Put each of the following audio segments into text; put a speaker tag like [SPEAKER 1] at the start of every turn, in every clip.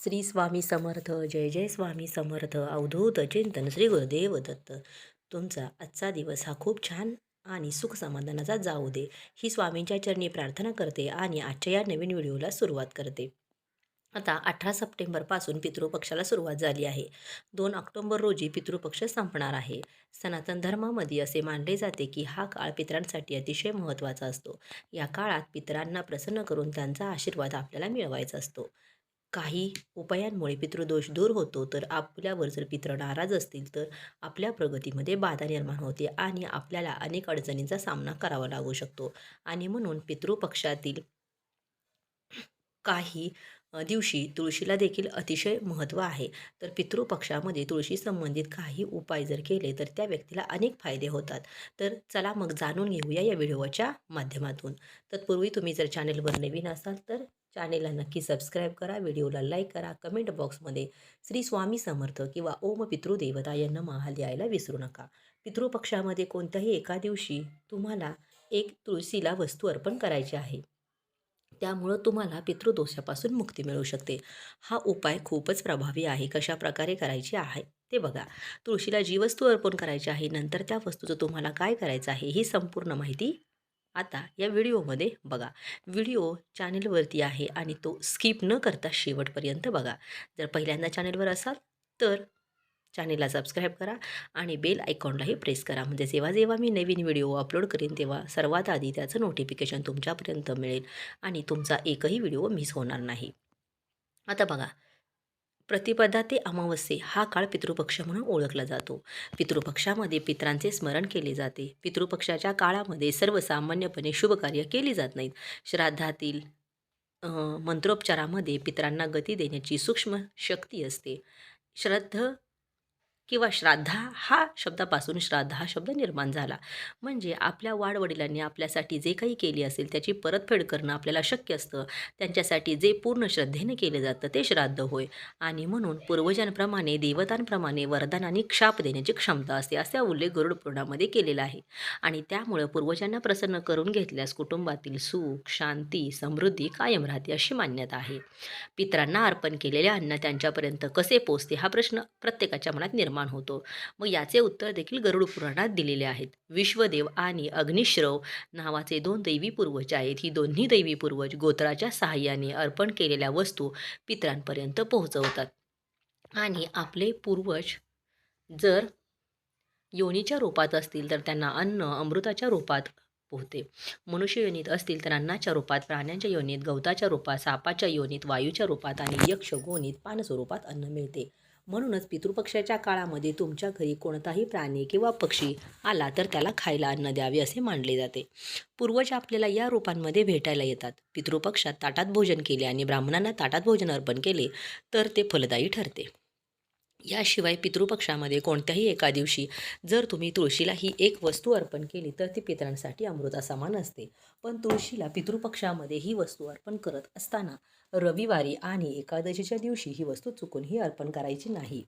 [SPEAKER 1] श्री स्वामी समर्थ जय जय स्वामी समर्थ अवधूत चिंतन श्री गुरुदेव दत्त. तुमचा आजचा दिवस हा खूप छान आणि सुख समाधानाचा जाऊ दे. ही स्वामींच्या चरणी प्रार्थना करते आणि आजच्या या नवीन व्हिडिओला सुरुवात करते. आता अठरा सप्टेंबरपासून पितृपक्षाला सुरुवात झाली आहे. दोन ऑक्टोंबर रोजी पितृपक्ष संपणार आहे. सनातन धर्मामध्ये असे मानले जाते की हा काळ पितरांसाठी अतिशय महत्त्वाचा असतो. या काळात पितरांना प्रसन्न करून त्यांचा आशीर्वाद आपल्याला मिळवायचा असतो. काही उपायांमुळे पितृदोष दूर होतो तर आपल्यावर जर पित्र नाराज असतील तर आपल्या प्रगतीमध्ये बाधा निर्माण होते आणि आपल्याला अनेक अडचणींचा सामना करावा लागू शकतो. आणि म्हणून पितृपक्षातील काही दिवशी तुळशीला देखील अतिशय महत्त्व आहे. तर पितृपक्षामध्ये तुळशी संबंधित काही उपाय जर केले तर त्या व्यक्तीला अनेक फायदे होतात. तर चला मग जाणून घेऊया या व्हिडिओच्या माध्यमातून. तत्पूर्वी तुम्ही जर चॅनेलवर नवीन असाल तर चॅनेलला नक्की सबस्क्राईब करा व्हिडिओला लाईक करा कमेंट बॉक्समध्ये श्री स्वामी समर्थ किंवा ओम पितृदेवता यांना महा लिहायला विसरू नका. पितृपक्षामध्ये कोणत्याही एका दिवशी तुम्हाला एक तुळशीला वस्तू अर्पण करायची आहे. त्यामुळं तुम्हाला पितृदोषापासून मुक्ती मिळू शकते. हा उपाय खूपच प्रभावी आहे. कशा प्रकारे करायची आहे ते बघा. तुळशीला जी वस्तू अर्पण करायची आहे नंतर त्या वस्तूचं तुम्हाला काय करायचं आहे ही संपूर्ण माहिती आता या व्हिडिओमध्ये बघा. व्हिडिओ चॅनेलवरती आहे आणि तो स्किप न करता शेवटपर्यंत बघा. जर पहिल्यांदा चॅनेलवर असाल तर चॅनेलला सबस्क्राईब करा आणि बेल आयकॉनलाही प्रेस करा. म्हणजे जेव्हा जेव्हा मी नवीन व्हिडिओ अपलोड करेन तेव्हा सर्वात आधी त्याचं नोटिफिकेशन तुमच्यापर्यंत मिळेल आणि तुमचा एकही व्हिडिओ मिस होणार नाही. आता बघा प्रतिपदा ते अमावस्ये हा काळ पितृपक्ष म्हणून ओळखला जातो. पितृपक्षामध्ये पित्रांचे स्मरण केले जाते. पितृपक्षाच्या काळामध्ये सर्वसामान्यपणे शुभकार्य केली जात नाहीत. श्राद्धातील मंत्रोपचारामध्ये पित्रांना गती देण्याची सूक्ष्म शक्ती असते. श्रद्ध किंवा श्राद्धा हा शब्दापासून श्राद्ध हा शब्द निर्माण झाला. म्हणजे आपल्या वाडवडिलांनी आपल्यासाठी जे काही केले असेल त्याची परतफेड करणं आपल्याला शक्य असतं. त्यांच्यासाठी जे पूर्ण श्रद्धेने केलं जातं ते श्राद्ध होय. आणि म्हणून पूर्वजांप्रमाणे देवतांप्रमाणे वरदान आणि क्षाप देण्याची क्षमता असते असा उल्लेख गरुड पुराणामध्ये केलेला आहे. आणि त्यामुळं पूर्वजांना प्रसन्न करून घेतल्यास कुटुंबातील सुख शांती समृद्धी कायम राहते अशी मान्यता आहे. पित्रांना अर्पण केलेले अन्न त्यांच्यापर्यंत कसे पोचते हा प्रश्न प्रत्येकाच्या मनात निर्माण होतो. मग याचे उत्तर देखील गरुड पुराणात दिलेले आहेत. विश्वदेव आणि अग्निश्रव नावाचे दोन दैवी पूर्वज आहेत. ही दोन्ही दैवी पूर्वज गोत्राच्या सहाय्याने अर्पण केलेल्या वस्तू पित्रांपर्यंत पोहोचवतात. आणि आपले पूर्वज जर योनीच्या रूपात असतील तर त्यांना अन्न अमृताच्या रूपात पोहते. मनुष्य योनीत असतील तर अन्नाच्या रूपात प्राण्यांच्या योनीत गवताच्या रूपात सापाच्या योनीत वायूच्या रूपात आणि यक्ष गोनीत पानस्वरूपात अन्न मिळते. म्हणूनच पितृपक्षाच्या काळामध्ये तुमच्या घरी कोणताही प्राणी किंवा पक्षी आला तर त्याला खायला अन्न द्यावे असे मानले जाते. पूर्वज आपल्याला या रूपांमध्ये भेटायला येतात. पितृपक्षात ताटात भोजन केले आणि ब्राह्मणांना ताटात भोजन अर्पण केले तर ते फलदायी ठरते. याशिवाय पितृपक्षामध्ये कोणत्याही एका दिवशी जर तुम्ही तुळशीला ही एक वस्तू अर्पण केली तर ती पितरांसाठी अमृता समान असते. पण तुळशीला पितृपक्षामध्ये ही वस्तू अर्पण करत असताना रविवारी आणि एकादशीच्या दिवशी ही वस्तू चुकूनही अर्पण करायची नाही.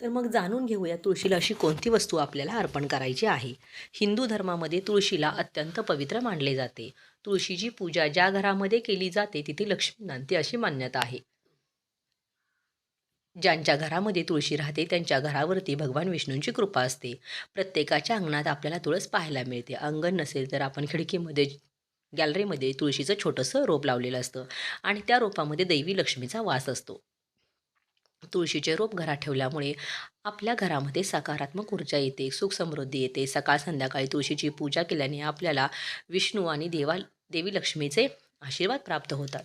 [SPEAKER 1] तर मग जाणून घेऊया तुळशीला अशी कोणती वस्तू आपल्याला अर्पण करायची आहे. हिंदू धर्मामध्ये तुळशीला अत्यंत पवित्र मानले जाते. तुळशीची पूजा ज्या घरामध्ये केली जाते तिथे लक्ष्मी नांदते अशी मान्यता आहे. ज्यांच्या घरामध्ये तुळशी राहते त्यांच्या घरावरती भगवान विष्णूंची कृपा असते. प्रत्येकाच्या अंगणात आपल्याला तुळस पाहायला मिळते. अंगण नसेल तर आपण खिडकीमध्ये गॅलरीमध्ये तुळशीचं छोटंसं रोप लावलेलं असतं आणि त्या रोपामध्ये दैवी लक्ष्मीचा वास असतो. तुळशीचे रोप घरात ठेवल्यामुळे आपल्या घरामध्ये सकारात्मक ऊर्जा येते सुख समृद्धी येते. सकाळ संध्याकाळी तुळशीची पूजा केल्याने आपल्याला विष्णू आणि देवा देवी लक्ष्मीचे आशीर्वाद प्राप्त होतात.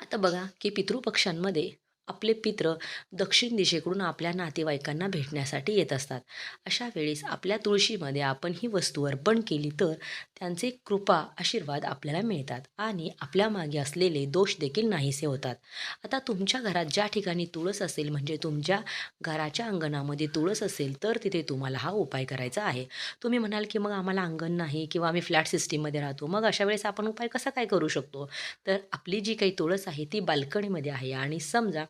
[SPEAKER 1] आता बघा की पितृपक्षांमध्ये आपले पित्र दक्षिण दिशेकडून आपल्या नातेवाईकांना भेटण्यासाठी येत असतात. अशा वेळेस आपल्या तुळशीमध्ये आपण ही वस्तू अर्पण केली तर त्यांचे कृपा आशीर्वाद आपल्याला मिळतात आणि आपल्या मागे असलेले दोष देखील नाहीसे होतात. आता तुमच्या घरात ज्या ठिकाणी तुळस असेल म्हणजे तुमच्या घराच्या अंगणामध्ये तुळस असेल तर तिथे तुम्हाला हा उपाय करायचा आहे. तुम्ही म्हणाल की मग आम्हाला अंगण नाही किंवा आम्ही फ्लॅट सिस्टीममध्ये राहतो. मग अशा वेळेस आपण उपाय कसा काय करू शकतो? तर आपली जी काही तुळस आहे ती बाल्कनीमध्ये आहे आणि समजा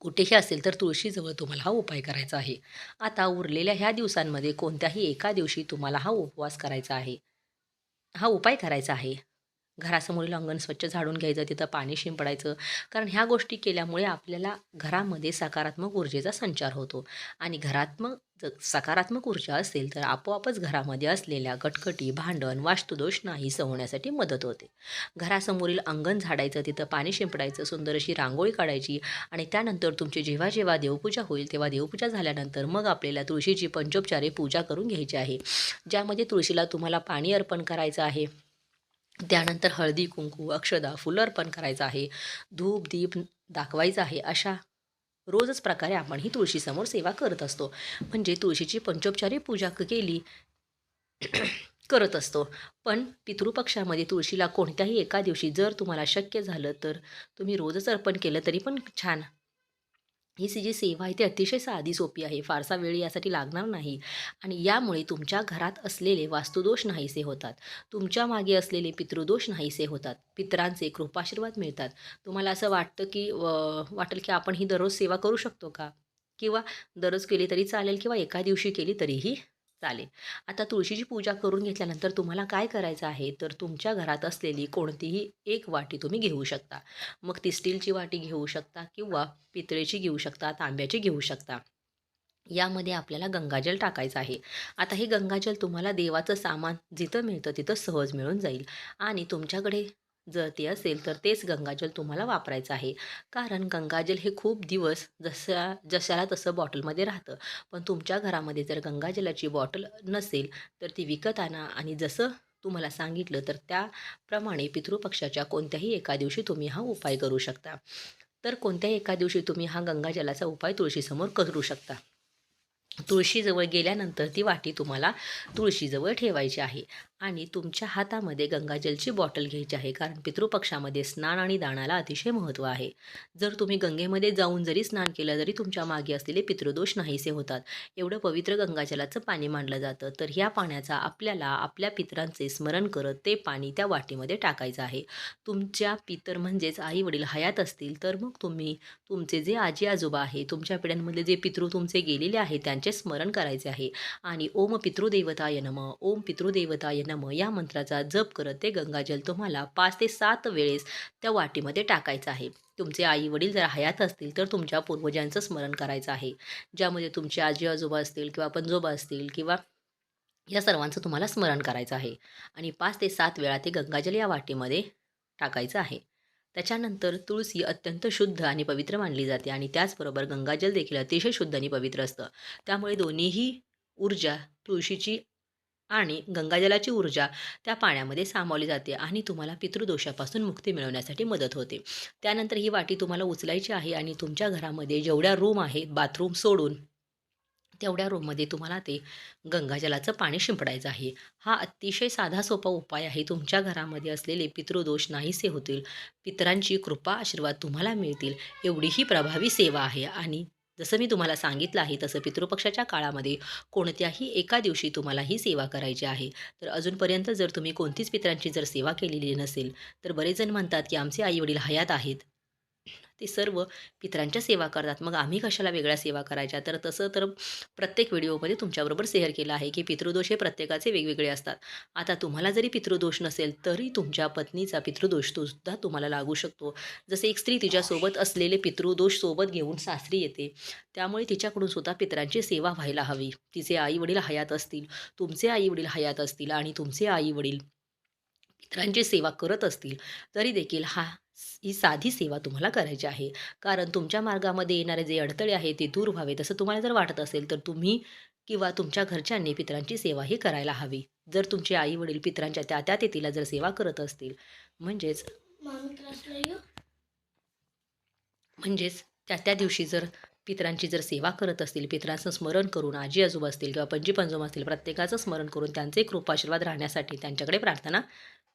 [SPEAKER 1] कुठेही असेल तर तुळशीजवळ तुम्हाला हा उपाय करायचा आहे. आता उरलेल्या ह्या दिवसांमध्ये कोणत्याही एका दिवशी तुम्हाला हा उपवास करायचा आहे. हा उपाय करायचा आहे. घरासमोरील अंगण स्वच्छ झाडून घ्यायचं तिथं पाणी शिंपडायचं. कारण ह्या गोष्टी केल्यामुळे आपल्याला घरामध्ये सकारात्मक ऊर्जेचा संचार होतो. आणि घरात्मक जर सकारात्मक ऊर्जा असेल तर आपोआपच घरामध्ये असलेल्या कटकटी भांडण वास्तुदोष नाहीसं होण्यासाठी मदत होते. घरासमोरील अंगण झाडायचं तिथं पाणी शिंपडायचं सुंदर अशी रांगोळी काढायची आणि त्यानंतर तुमची जेव्हा जेव्हा देवपूजा होईल तेव्हा देवपूजा झाल्यानंतर मग आपल्याला तुळशीची पंचोपचारे पूजा करून घ्यायची आहे. ज्यामध्ये तुळशीला तुम्हाला पाणी अर्पण करायचं आहे. त्यानंतर हळदी कुंकू अक्षदा फुलं अर्पण करायचं आहे. धूप दीप दाखवायचं आहे. अशा रोजच प्रकारे आपण ही तुळशीसमोर सेवा करत असतो. म्हणजे तुळशीची पंचोपचारी पूजा केली करत असतो. पण पितृपक्षामध्ये तुळशीला कोणत्याही एका दिवशी जर तुम्हाला शक्य झालं तर तुम्ही रोजच अर्पण केलं तरी पण छान. ही सी जी सेवा आहे ती अतिशय साधी सोपी आहे. फारसा वेळ यासाठी लागणार नाही. आणि यामुळे तुमच्या घरात असलेले वास्तुदोष नाहीसे होतात. तुमच्या मागे असलेले पितृदोष नाहीसे होतात. पितरांचे कृपाशीर्वाद मिळतात. तुम्हाला असं वाटतं की व- वाटेल की आपण ही दररोज सेवा करू शकतो का? किंवा दररोज केली तरी चालेल किंवा एका दिवशी केली तरीही चालेल. आता तुळशीची पूजा करून घेतल्यानंतर तुम्हाला काय करायचं आहे? तर तुमच्या घरात असलेली कोणतीही एक वाटी तुम्ही घेऊ शकता. मग ती स्टीलची वाटी घेऊ शकता किंवा पितळेची घेऊ शकता तांब्याची घेऊ शकता. यामध्ये आपल्याला गंगाजल टाकायचं आहे. आता हे गंगाजल तुम्हाला देवाचं सामान जिथं मिळतं तिथं सहज मिळून जाईल. आणि तुमच्याकडे जर ते असेल तर तेच गंगाजल तुम्हाला वापरायचं आहे. कारण गंगाजल हे खूप दिवस जसा जशाला तसं बॉटलमध्ये राहतं. पण तुमच्या घरामध्ये जर गंगाजलाची बॉटल नसेल तर ती विकत आणा आणि जसं तुम्हाला सांगितलं तर त्याप्रमाणे पितृपक्षाच्या कोणत्याही एका दिवशी तुम्ही हा उपाय करू शकता. तर कोणत्याही एका दिवशी तुम्ही हा गंगाजलाचा उपाय तुळशीसमोर करू शकता. तुळशीजवळ गेल्यानंतर ती वाटी तुम्हाला तुळशीजवळ ठेवायची आहे. आणि तुमच्या हातामध्ये गंगाजलची बॉटल घ्यायची आहे कारण पितृपक्षामध्ये स्नान आणि दानाला अतिशय महत्त्व आहे. जर तुम्ही गंगेमध्ये जाऊन जरी स्नान केलं तरी तुमच्या मागे असलेले पितृदोष नाहीसे होतात एवढं पवित्र गंगाजलाचं पाणी मानलं जातं तर ह्या पाण्याचा आपल्याला आपल्या पितरांचे स्मरण करत ते पाणी त्या वाटीमध्ये टाकायचं आहे. तुमच्या पितर म्हणजेच आई वडील हयात असतील तर मग तुम्ही तुमचे जे आजी आजोबा आहे तुमच्या पिढ्यांमधले जे पितृ तुमचे गेलेले आहे यांचे स्मरण करायचे आहे. आणि ओम पितृदेवताय नम ओम पितृदेवताय नम या मंत्राचा जप करत ते गंगाजल तुम्हाला पाच ते सात वेळेस त्या वाटीमध्ये टाकायचं आहे. तुमचे आई वडील जर हयात असतील तर तुमच्या पूर्वजांचं स्मरण करायचं आहे. ज्यामध्ये तुमचे आजी आजोबा असतील किंवा पंजोबा असतील किंवा या सर्वांचं तुम्हाला स्मरण करायचं आहे. आणि पाच ते सात वेळा ते गंगाजल या वाटीमध्ये टाकायचं आहे. त्याच्यानंतर तुळसी अत्यंत शुद्ध आणि पवित्र मानली जाते आणि त्याचबरोबर गंगाजल देखील अतिशय शुद्ध आणि पवित्र असतं. त्यामुळे दोन्हीही ऊर्जा तुळशीची आणि गंगाजलाची ऊर्जा त्या पाण्यामध्ये सामावली जाते आणि तुम्हाला पितृदोषापासून मुक्ती मिळवण्यासाठी मदत होते. त्यानंतर ही वाटी तुम्हाला उचलायची आहे आणि तुमच्या घरामध्ये जेवढ्या रूम आहेत बाथरूम सोडून तेवढ्या रूममध्ये तुम्हाला ते गंगाजलाचं पाणी शिंपडायचं आहे. हा अतिशय साधा सोपा उपाय आहे. तुमच्या घरामध्ये असलेले पितृदोष नाहीसे होतील. पितरांची कृपा आशीर्वाद तुम्हाला मिळतील. एवढी ही प्रभावी सेवा आहे. आणि जसं मी तुम्हाला सांगितलं आहे तसं पितृपक्षाच्या काळामध्ये कोणत्याही एका दिवशी तुम्हाला ही सेवा करायची आहे. तर अजूनपर्यंत जर तुम्ही कोणतीच पितरांची जर सेवा केलेली नसेल तर बरेच जण म्हणतात की आमचे आईवडील हयात आहेत. ते सर्व पितरांच्या सेवा करतात. मग आम्ही कशाला वेगळ्या सेवा करायच्या? तर तसं तर प्रत्येक व्हिडिओमध्ये तुमच्याबरोबर शेअर केलं आहे की पितृदोष हे प्रत्येकाचे वेगवेगळे असतात. आता तुम्हाला जरी पितृदोष नसेल तरी तुमच्या पत्नीचा पितृदोष तो सुद्धा तुम्हाला लागू शकतो. जसे एक स्त्री तिच्यासोबत असलेले पितृदोष सोबत घेऊन सासरी येते. त्यामुळे तिच्याकडून सुद्धा पितरांची सेवा व्हायला हवी. तिचे आई वडील हयात असतील तुमचे आई वडील हयात असतील आणि तुमचे आई वडील पितरांची सेवा करत असतील तरी देखील हा ही साधी सेवा तुम्हाला करायची आहे. कारण तुमच्या मार्गामध्ये येणारे जे अडथळे आहेत ते दूर व्हावे तसं तुम्हाला जर वाटत असेल तर तुम्ही किंवा तुमच्या घरच्यांनी पितरांची सेवा ही करायला हवी. जर तुमचे आई वडील पितरांच्या त्या त्या तिथीला जर सेवा करत असतील म्हणजेच म्हणजेच त्या त्या दिवशी जर पित्रांची जर सेवा करत असतील पितरांचं स्मरण करून आजी आजोबा असतील किंवा पणजी पंजोबा असतील प्रत्येकाचं स्मरण करून त्यांचे कृपाशीर्वाद राहण्यासाठी त्यांच्याकडे प्रार्थना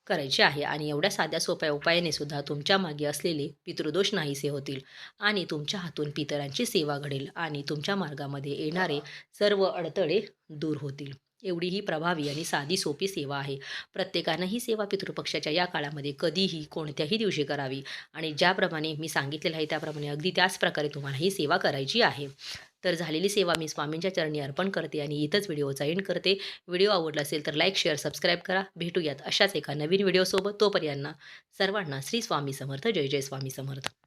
[SPEAKER 1] करायची आहे. आणि एवढ्या साध्या सोप्या उपायाने सुद्धा तुमच्या मागे असलेले पितृदोष नाहीसे होतील आणि तुमच्या हातून पितरांची सेवा घडेल आणि तुमच्या मार्गामध्ये येणारे सर्व अडथळे दूर होतील. एवढी ही प्रभावी आणि साधी सोपी सेवा आहे. प्रत्येकानं ही सेवा पितृपक्षाच्या या काळामध्ये कधीही कोणत्याही दिवशी करावी. आणि ज्याप्रमाणे मी सांगितलेलं आहे त्याप्रमाणे अगदी त्याच प्रकारे तुम्हाला ही सेवा करायची आहे. तर झालेली सेवा मी स्वामींच्या चरणी अर्पण करते आणि इथंच व्हिडिओचा एंड करते. व्हिडिओ आवडला असेल तर लाईक शेअर सबस्क्राईब करा. भेटूयात अशाच एका नवीन व्हिडिओसोबत. तोपर्यंत सर्वांना श्री स्वामी समर्थ. जय जय स्वामी समर्थ.